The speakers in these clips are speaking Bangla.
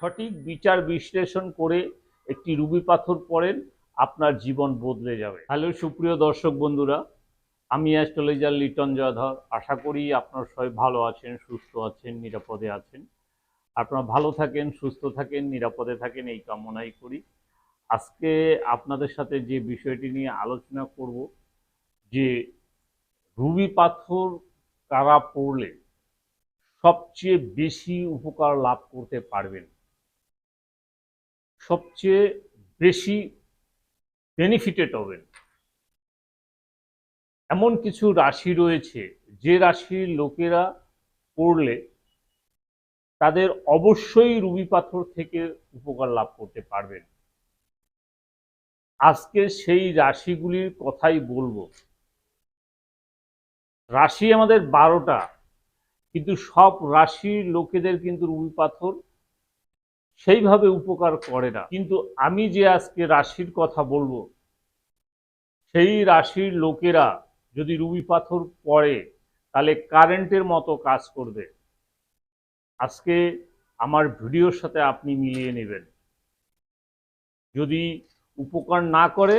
সঠিক বিচার বিশ্লেষণ করে একটি রুবি পাথর পড়েন, আপনার জীবন বদলে যাবে। হ্যালো, সুপ্রিয় দর্শক বন্ধুরা, আমি অ্যাস্ট্রোলজার লিটন জয়ধর। আশা করি আপনার সবাই ভালো আছেন, সুস্থ আছেন, নিরাপদে আছেন। আপনারা ভালো থাকেন, সুস্থ থাকেন, নিরাপদে থাকেন, এই কামনাই করি। আজকে আপনাদের সাথে যে বিষয়টি নিয়ে আলোচনা করব, যে রুবি পাথর কারা পড়লে সবচেয়ে বেশি উপকার লাভ করতে পারবেন সবচেয়ে বেশি বেনিফিটেড হবেন। এমন কিছু রাশি রয়েছে, যে রাশির লোকেরা পড়লে তাদের অবশ্যই রুবি পাথর থেকে উপকার লাভ করতে পারবেন। আজকে সেই রাশিগুলির কথাই বলব। রাশি আমাদের বারোটা, কিন্তু সব রাশির লোকেদের কিন্তু রুবি পাথর সেইভাবে উপকার করে না। কিন্তু আমি যে আজকে রাশির কথা বলব, সেই রাশির লোকেরা যদি রুবি পাথর পড়ে, তাহলে কারেন্টের মতো কাজ করবে। আজকে আমার ভিডিওর সাথে আপনি মিলিয়ে নেবেন। যদি উপকার না করে,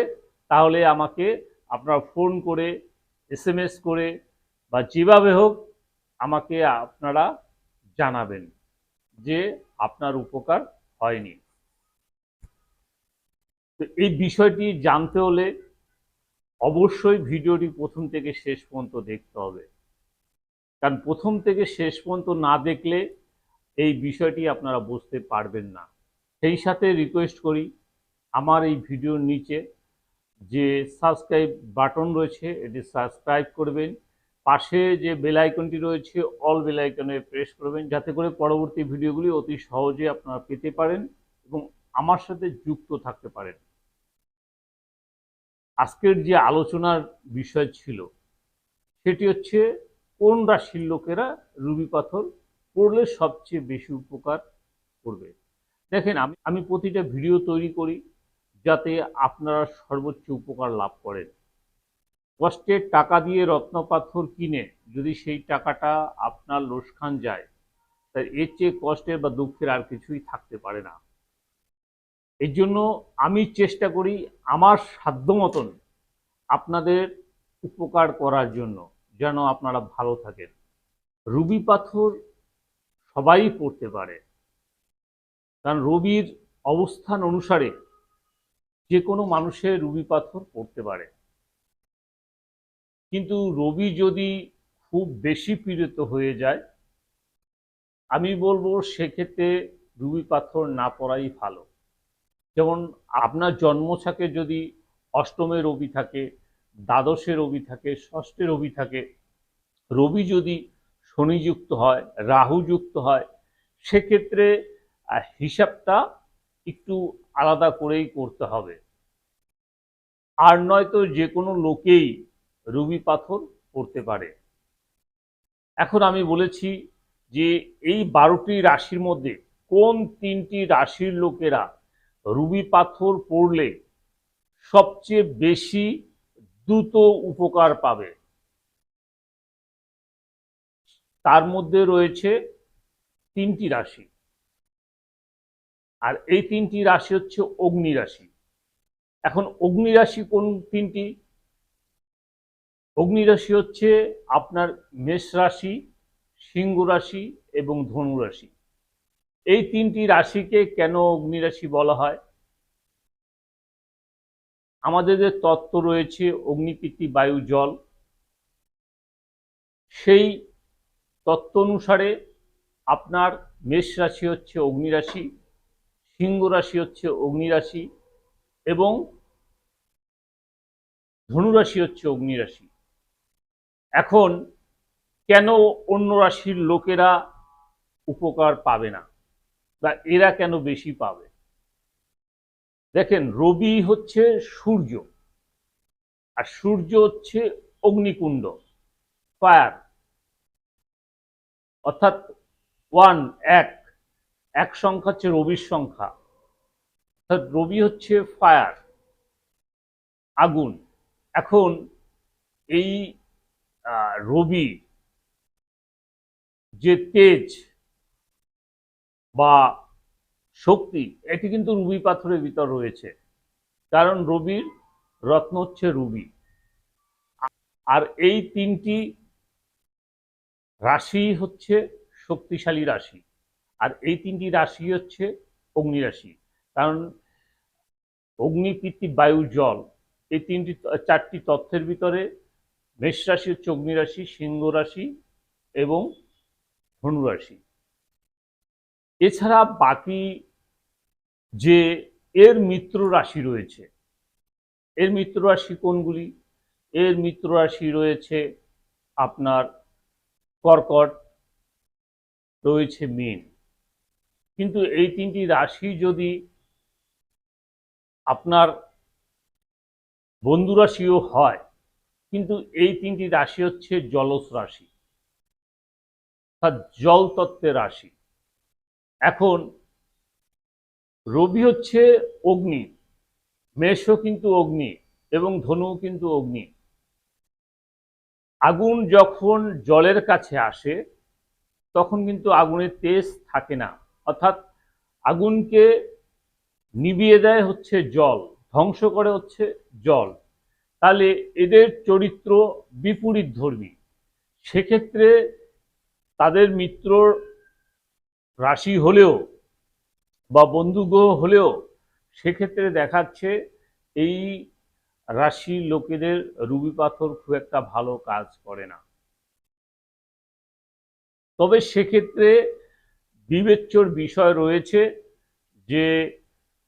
তাহলে আমাকে আপনার ফোন করে, এসএমএস করে, বা যেভাবে হোক, আমাকে আপনারা জানাবেন। যে আপনার উপকার হয়নি। তো এই বিষয়টি জানতে হলে অবশ্যই ভিডিওটি প্রথম থেকে শেষ পর্যন্ত দেখতে হবে। কারণ প্রথম থেকে শেষ পর্যন্ত না দেখলে এই বিষয়টি আপনারা বুঝতে পারবেন না। সেই সাথে রিকোয়েস্ট করি, আমার এই ভিডিওর নিচে যে সাবস্ক্রাইব বাটন রয়েছে, এটি সাবস্ক্রাইব করবেন। পাশে যে বেল আইকনটি রয়েছে অল বেল আইকনে প্রেস করবেন, যাতে করে পরবর্তী ভিডিওগুলি অতি সহজে আপনারা পেতে পারেন এবং আমার সাথে যুক্ত থাকতে পারেন। আজকের যে আলোচনার বিষয় ছিল, সেটি হচ্ছে কোন রাশির লোকেরা রুবি পাথর পড়লে সবচেয়ে বেশি উপকার করবে? দেখেন, আমি আমি প্রতিটা ভিডিও তৈরি করি যাতে আপনারা সর্বোচ্চ উপকার লাভ করেন। কষ্টের টাকা দিয়ে রত্নপাথর কিনে যদি সেই টাকাটা আপনার লোসখান যায় তাই এর চেয়ে কষ্টের বা দুঃখের আর কিছুই থাকতে পারে না। এর জন্য আমি চেষ্টা করি আমার সাধ্য মতন আপনাদের উপকার করার জন্য যেন আপনারা ভালো থাকেন। রুবি পাথর সবাই পড়তে পারে। কারণ রবির অবস্থান অনুসারে যে কোনো মানুষের রুবি পাথর পড়তে পারে। কিন্তু রবি যদি খুব বেশি পীড়িত হয়ে যায়, আমি বলব সেক্ষেত্রে রুবি পাথর না পড়াই ভালো। যেমন আপনার জন্মছকে যদি অষ্টমে রবি থাকে, দ্বাদশে রবি থাকে, ষষ্ঠে রবি থাকে, রবি যদি শনিযুক্ত হয়, রাহুযুক্ত হয়, সেক্ষেত্রে হিসাবটা একটু আলাদা করেই করতে হবে। আর নয়তো যে কোনো লোকেই রুবি পাথর পড়তে পারে। এখন আমি বলেছি যে এই বারোটি রাশির মধ্যে কোন তিনটি রাশির লোকেরা রুবি পাথর পড়লে সবচেয়ে বেশি দ্রুত উপকার পাবে? তার মধ্যে রয়েছে তিনটি রাশি। আর এই তিনটি রাশি হচ্ছে অগ্নি রাশি। এখন অগ্নি রাশি কোন তিনটি? অগ্নি রাশি হচ্ছে আপনার মেষ রাশি, সিংহ রাশি এবং ধনু রাশি। এই তিনটি রাশিকে কেন অগ্নি রাশি বলা হয়? আমাদের যে তত্ত্ব রয়েছে অগ্নিকৃতি বায়ু, জল, সেই তত্ত্ব অনুসারে আপনার মেষ রাশি হচ্ছে অগ্নি রাশি সিংহ রাশি হচ্ছে অগ্নি রাশি এবং ধনুরাশি হচ্ছে অগ্নি রাশি এখন কেন অন্য রাশির লোকেরা উপকার পাবে না? বা এরা কেন বেশি পাবে? দেখেন, রবি হচ্ছে সূর্য, আর সূর্য হচ্ছে অগ্নিকুণ্ড, ফায়ার। অর্থাৎ ওয়ান, এক এক সংখ্যা হচ্ছে রবির সংখ্যা। অর্থাৎ রবি হচ্ছে ফায়ার, আগুন। এখন এই রবি যে তেজ বা শক্তি, এটি কিন্তু রুবি পাথরের ভিতর রয়েছে। কারণ রবির রত্ন হচ্ছে রুবি। আর এই তিনটি রাশি হচ্ছে শক্তিশালী রাশি। আর এই তিনটি রাশি হচ্ছে অগ্নি রাশি কারণ অগ্নি, পৃথিবী, বায়ু, জল, এই তিনটি, চারটি তথ্যের ভিতরে মেষ রাশি হচ্ছে রাশি সিংহ রাশি এবং ধনু রাশি এছাড়া বাকি যে এর মিত্র রাশি রয়েছে, এর মিত্র রাশি কোনগুলি? এর মিত্র রাশি রয়েছে আপনার কর্কট, রয়েছে মীন। কিন্তু এই তিনটি রাশি যদি আপনার বন্ধু রাশিও হয় কিন্তু এই তিনটি রাশি হচ্ছে জলস রাশি অর্থাৎ জল তত্ত্বের রাশি। এখন রবি হচ্ছে অগ্নি, মেষও কিন্তু অগ্নি এবং ধনু কিন্তু অগ্নি। আগুন যখন জলের কাছে আসে, তখন কিন্তু আগুনের তেজ থাকে না। অর্থাৎ আগুনকে নিবিয়ে দেয় হচ্ছে জল, ধ্বংস করে হচ্ছে জল। তাহলে এদের চরিত্র বিপরীত ধর্মী। সেক্ষেত্রে তাদের মিত্র রাশি হলেও বা বন্ধুগ্রহ হলেও সেক্ষেত্রে দেখাচ্ছে এই রাশির লোকেদের রুবি পাথর খুব একটা ভালো কাজ করে না। তবে সেক্ষেত্রে বিবেচ্যর বিষয় রয়েছে যে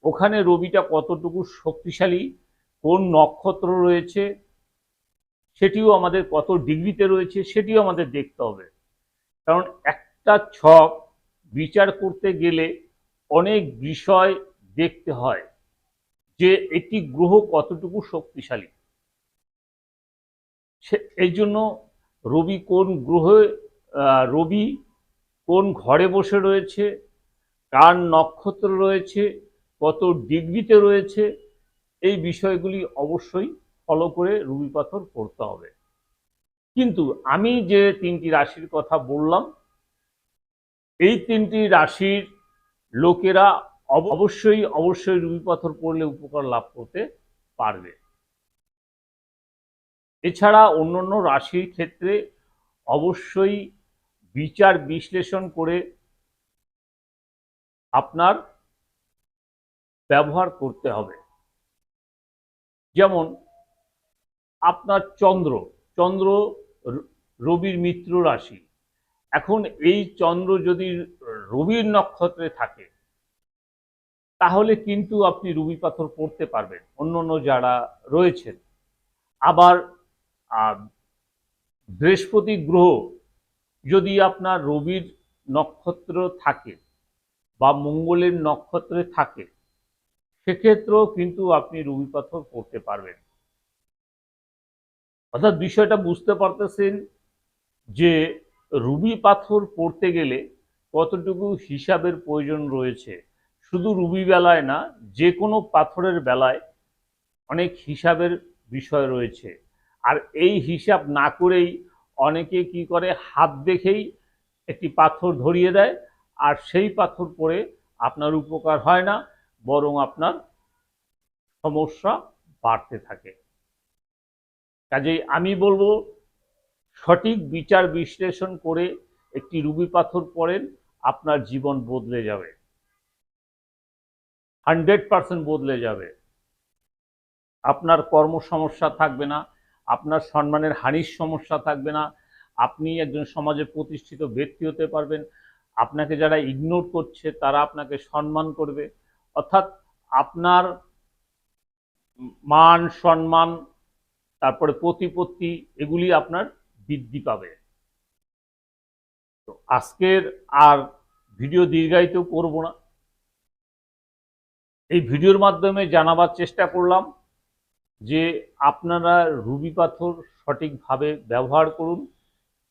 ওখানে রবিটা কতটুকু শক্তিশালী কোন নক্ষত্র রয়েছে, সেটিও আমাদের কত ডিগ্রিতে রয়েছে, সেটিও আমাদের দেখতে হবে। কারণ একটা ছক বিচার করতে গেলে অনেক বিষয় দেখতে হয় যে একটি গ্রহ কতটুকু শক্তিশালী। সে, এই জন্য রবি কোন গ্রহে রবি কোন ঘরে বসে রয়েছে, কার নক্ষত্র রয়েছে, কত ডিগ্রিতে রয়েছে এই বিষয়গুলি অবশ্যই ফলো করে রুবি পাথর পড়তে হবে। কিন্তু আমি যে তিনটি রাশির কথা বললাম, এই তিনটি রাশির লোকেরা অবশ্যই অবশ্যই রুবি পাথর পড়লে উপকার লাভ করতে পারবে। এছাড়া অন্যান্য রাশির ক্ষেত্রে অবশ্যই বিচার বিশ্লেষণ করে আপনার ব্যবহার করতে হবে। যেমন আপনার চন্দ্র চন্দ্র রবির মিত্র রাশি। এখন এই চন্দ্র যদি রবির নক্ষত্রে থাকে, তাহলে কিন্তু আপনি রুবি পাথর পড়তে পারবেন। অন্য অন্য যারা রয়েছেন। আবার বৃহস্পতি গ্রহ যদি আপনার রবির নক্ষত্র থাকে বা মঙ্গলের নক্ষত্রে থাকে সেক্ষেত্রেও কিন্তু আপনি রুবি পাথর পড়তে পারবেন। অর্থাৎ বিষয়টা বুঝতে পারতেছেন যে রুবি পাথর পড়তে গেলে কতটুকু হিসাবের প্রয়োজন রয়েছে। শুধু রুবি বেলায় না যে কোনো পাথরের বেলায় অনেক হিসাবের বিষয় রয়েছে। আর এই হিসাব না করেই অনেকে কি করে, হাত দেখেই একটি পাথর ধরিয়ে দেয়, আর সেই পাথর পরে আপনার উপকার হয় না। বরং আপনার সমস্যা বাড়তে থাকে। কাজেই আমি বলব, সঠিক বিচার বিশ্লেষণ করে একটি রুবি পাথর পড়েন, আপনার জীবন বদলে যাবে। হান্ড্রেড পার্সেন্ট বদলে যাবে। আপনার কর্ম সমস্যা থাকবে না, আপনার সম্মানের হানির সমস্যা থাকবে না, আপনি একজন সমাজে প্রতিষ্ঠিত ব্যক্তি হতে পারবেন, আপনাকে যারা ইগনোর করছে তারা আপনাকে সম্মান করবে। অর্থাৎ আপনার মান, সম্মান, তারপরে প্রতিপত্তি, এগুলি আপনার বৃদ্ধি পাবে। তো আজকের আর ভিডিও দীর্ঘায়িত করব না। এই ভিডিওর মাধ্যমে জানাবার চেষ্টা করলাম যে আপনারা রুবি পাথর সঠিকভাবে ব্যবহার করুন।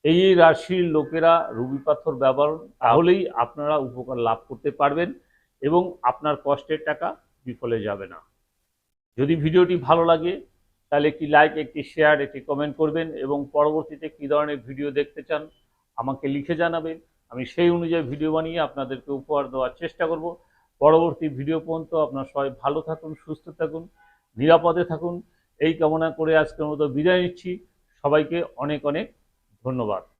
এই এই রাশির লোকেরা রুবি পাথর ব্যবহার, তাহলেই আপনারা উপকার লাভ করতে পারবেন। এবং আপনার কষ্টের টাকা বিফলে যাবে না। যদি ভিডিওটি ভালো লাগে, তাহলে একটি লাইক একটি শেয়ার একটি কমেন্ট করবেন এবং পরবর্তীতে কী ধরনের ভিডিও দেখতে চান আমাকে লিখে জানাবেন। আমি সেই অনুযায়ী ভিডিও বানিয়ে আপনাদেরকে উপহার দেওয়ার চেষ্টা করব। পরবর্তী ভিডিও পর্যন্ত আপনার সবাই ভালো থাকুন, সুস্থ থাকুন, নিরাপদে থাকুন। এই কামনা করে আজকের মতো বিদায় নিচ্ছি। সবাইকে অনেক অনেক ধন্যবাদ।